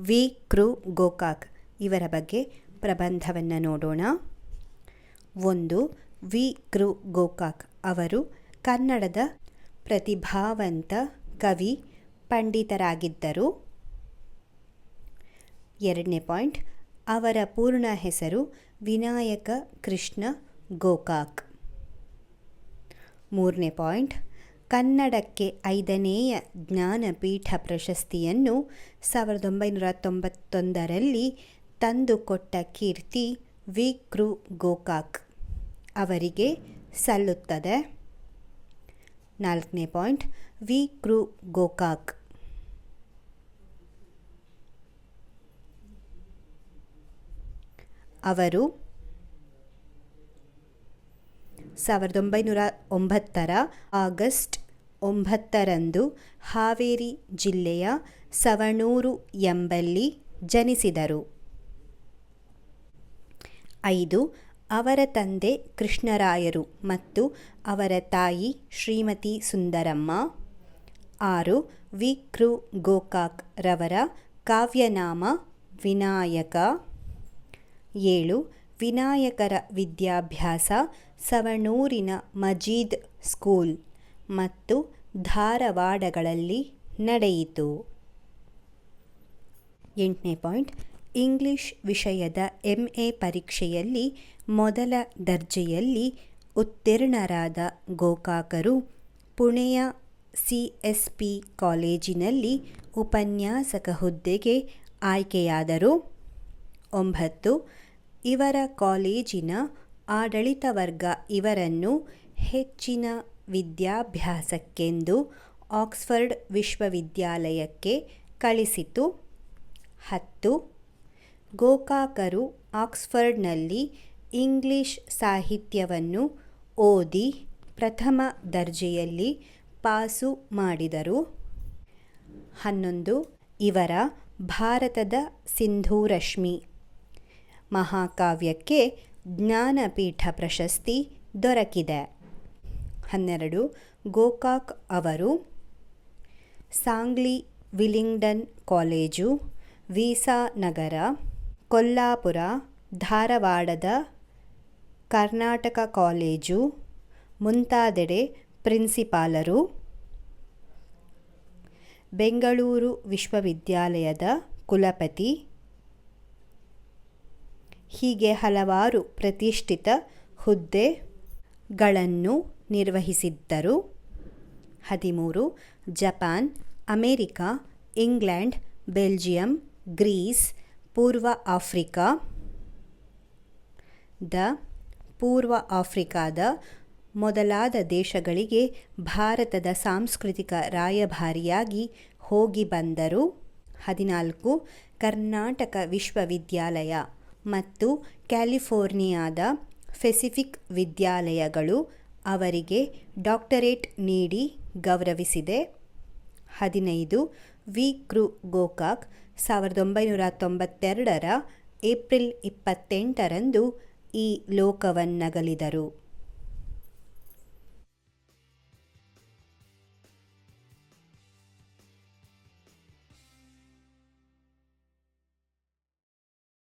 V. ಕೃ. ಗೋಕಾಕ್ ಇವರ ಬಗ್ಗೆ ಪ್ರಬಂಧವನ್ನು ನೋಡೋಣ. ಒಂದು, ವಿ. ಕೃ. ಗೋಕಾಕ್ ಅವರು ಕನ್ನಡದ ಪ್ರತಿಭಾವಂತ ಕವಿ, ಪಂಡಿತರಾಗಿದ್ದರು. ಎರಡನೇ ಪಾಯಿಂಟ್, ಅವರ ಪೂರ್ಣ ಹೆಸರು ವಿನಾಯಕ ಕೃಷ್ಣ ಗೋಕಾಕ್. ಮೂರನೇ ಪಾಯಿಂಟ್ ಕನ್ನಡಕ್ಕೆ ಐದನೆಯ ಜ್ಞಾನಪೀಠ ಪ್ರಶಸ್ತಿಯನ್ನು ಸಾವಿರದ ಒಂಬೈನೂರ ತೊಂಬತ್ತೊಂದರಲ್ಲಿ ತಂದುಕೊಟ್ಟ ಕೀರ್ತಿ ವಿ. ಕೃ. ಗೋಕಾಕ್ ಅವರಿಗೆ ಸಲ್ಲುತ್ತದೆ. ನಾಲ್ಕನೇ ಪಾಯಿಂಟ್, ವಿ. ಕೃ. ಗೋಕಾಕ್. ಅವರು ಸಾವಿರದ ಒಂಬೈನೂರ ಒಂಬತ್ತರ ಆಗಸ್ಟ್ ಒಂಬತ್ತರಂದು ಹಾವೇರಿ ಜಿಲ್ಲೆಯ ಸವಣೂರು ಎಂಬಲ್ಲಿ ಜನಿಸಿದರು. ಐದು, ಅವರ ತಂದೆ ಕೃಷ್ಣರಾಯರು ಮತ್ತು ಅವರ ತಾಯಿ ಶ್ರೀಮತಿ ಸುಂದರಮ್ಮ. ಆರು, ವಿ. ಕೃ ಗೋಕಾಕ್ ರವರ ಕಾವ್ಯನಾಮ ವಿನಾಯಕ. ಏಳು, ವಿನಾಯಕರ ವಿದ್ಯಾಭ್ಯಾಸ ಸವಣೂರಿನ ಮಜೀದ್ ಸ್ಕೂಲ್ ಮತ್ತು ಧಾರವಾಡಗಳಲ್ಲಿ ನಡೆಯಿತು. ಎಂಟನೇ ಪಾಯಿಂಟ್, ಇಂಗ್ಲಿಷ್ ವಿಷಯದ ಎಂ ಎ ಪರೀಕ್ಷೆಯಲ್ಲಿ ಮೊದಲ ದರ್ಜೆಯಲ್ಲಿ ಉತ್ತೀರ್ಣರಾದ ಗೋಕಾಕರು ಪುಣೆಯ ಸಿ ಎಸ್ ಪಿ ಕಾಲೇಜಿನಲ್ಲಿ ಉಪನ್ಯಾಸಕ ಹುದ್ದೆಗೆ ಆಯ್ಕೆಯಾದರು. ಒಂಬತ್ತು, ಇವರ ಕಾಲೇಜಿನ ಆಡಳಿತ ವರ್ಗ ಇವರನ್ನು ಹೆಚ್ಚಿನ ವಿದ್ಯಾಭ್ಯಾಸಕ್ಕೆಂದು ಆಕ್ಸ್ಫರ್ಡ್ ವಿಶ್ವವಿದ್ಯಾಲಯಕ್ಕೆ ಕಳಿಸಿತು. ಹತ್ತು, ಗೋಕಾಕರು ಆಕ್ಸ್ಫರ್ಡ್ನಲ್ಲಿ ಇಂಗ್ಲಿಷ್ ಸಾಹಿತ್ಯವನ್ನು ಓದಿ ಪ್ರಥಮ ದರ್ಜೆಯಲ್ಲಿ ಪಾಸು ಮಾಡಿದರು. ಹನ್ನೊಂದು, ಇವರ ಭಾರತದ ಸಿಂಧೂರಶ್ಮಿ ಮಹಾಕಾವ್ಯಕ್ಕೆ ಜ್ಞಾನಪೀಠ ಪ್ರಶಸ್ತಿ ದೊರಕಿದೆ. ಹನ್ನೆರಡು, ಗೋಕಾಕ್ ಅವರು ಸಾಂಗ್ಲಿ ವಿಲಿಂಗ್ಡನ್ ಕಾಲೇಜು ವೀಸಾನಗರ ಕೊಲ್ಲಾಪುರ, ಧಾರವಾಡದ ಕರ್ನಾಟಕ ಕಾಲೇಜು, ಮುಂತಾದೆಡೆ ಪ್ರಿನ್ಸಿಪಾಲರು, ಬೆಂಗಳೂರು ವಿಶ್ವವಿದ್ಯಾಲಯದ ಕುಲಪತಿ, ಹೀಗೆ ಹಲವಾರು ಪ್ರತಿಷ್ಠಿತ ಹುದ್ದೆಗಳನ್ನು ನಿರ್ವಹಿಸಿದ್ದರು. ಹದಿಮೂರು, Japan, America, England, Belgium, Greece, ಪೂರ್ವ ಆಫ್ರಿಕಾ. ದ ಪೂರ್ವ ಆಫ್ರಿಕಾದ ಮೊದಲಾದ ದೇಶಗಳಿಗೆ ಭಾರತದ ಸಾಂಸ್ಕೃತಿಕ ರಾಯಭಾರಿಯಾಗಿ ಹೋಗಿ ಬಂದರು. ಹದಿನಾಲ್ಕು, ಕರ್ನಾಟಕ ವಿಶ್ವವಿದ್ಯಾಲಯ ಮತ್ತು ಕ್ಯಾಲಿಫೋರ್ನಿಯಾದ ಫೆಸಿಫಿಕ್ ವಿದ್ಯಾಲಯಗಳು ಅವರಿಗೆ ಡಾಕ್ಟರೇಟ್ ನೀಡಿ ಗೌರವಿಸಿದೆ. ಹದಿನೈದು ವಿ. ಕೃ ಗೋಕಾಕ್ ಸಾವಿರದ ಒಂಬೈನೂರ ತೊಂಬತ್ತೆರಡರ ಏಪ್ರಿಲ್ ಇಪ್ಪತ್ತೆಂಟರಂದು ಈ ಲೋಕವನ್ನಗಲಿದರು.